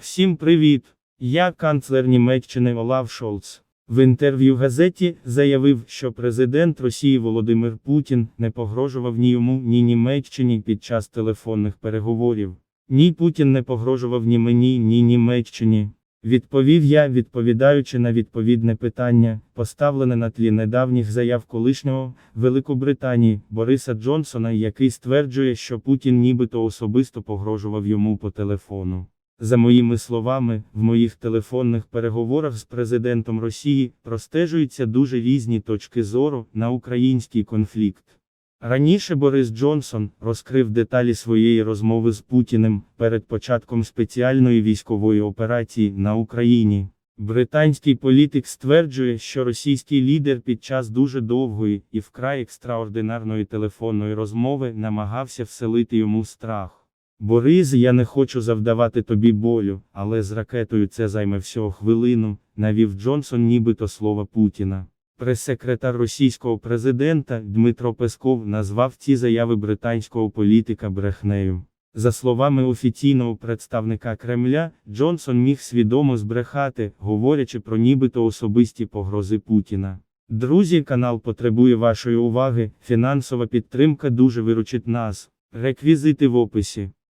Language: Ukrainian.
Всім привіт! Я канцлер Німеччини Олаф Шолц. В інтерв'ю газеті заявив, що президент Росії Володимир Путін не погрожував ні йому, ні Німеччині під час телефонних переговорів. Ні Путін не погрожував ні мені, ні Німеччині. Відповів я, відповідаючи на відповідне питання, поставлене на тлі недавніх заяв колишнього Великобританії Бориса Джонсона, який стверджує, що Путін нібито особисто погрожував йому по телефону. За моїми словами, в моїх телефонних переговорах з президентом Росії простежуються дуже різні точки зору на український конфлікт. Раніше Борис Джонсон розкрив деталі своєї розмови з Путіним перед початком спеціальної військової операції на Україні. Британський політик стверджує, що російський лідер під час дуже довгої і вкрай екстраординарної телефонної розмови намагався вселити йому страх. Борис, я не хочу завдавати тобі болю, але з ракетою це займе всього хвилину, навів Джонсон нібито слова Путіна. Прес-секретар російського президента Дмитро Песков назвав ці заяви британського політика брехнею. За словами офіційного представника Кремля, Джонсон міг свідомо збрехати, говорячи про нібито особисті погрози Путіна. Друзі, канал потребує вашої уваги, фінансова підтримка дуже виручить нас. Реквізити в описі.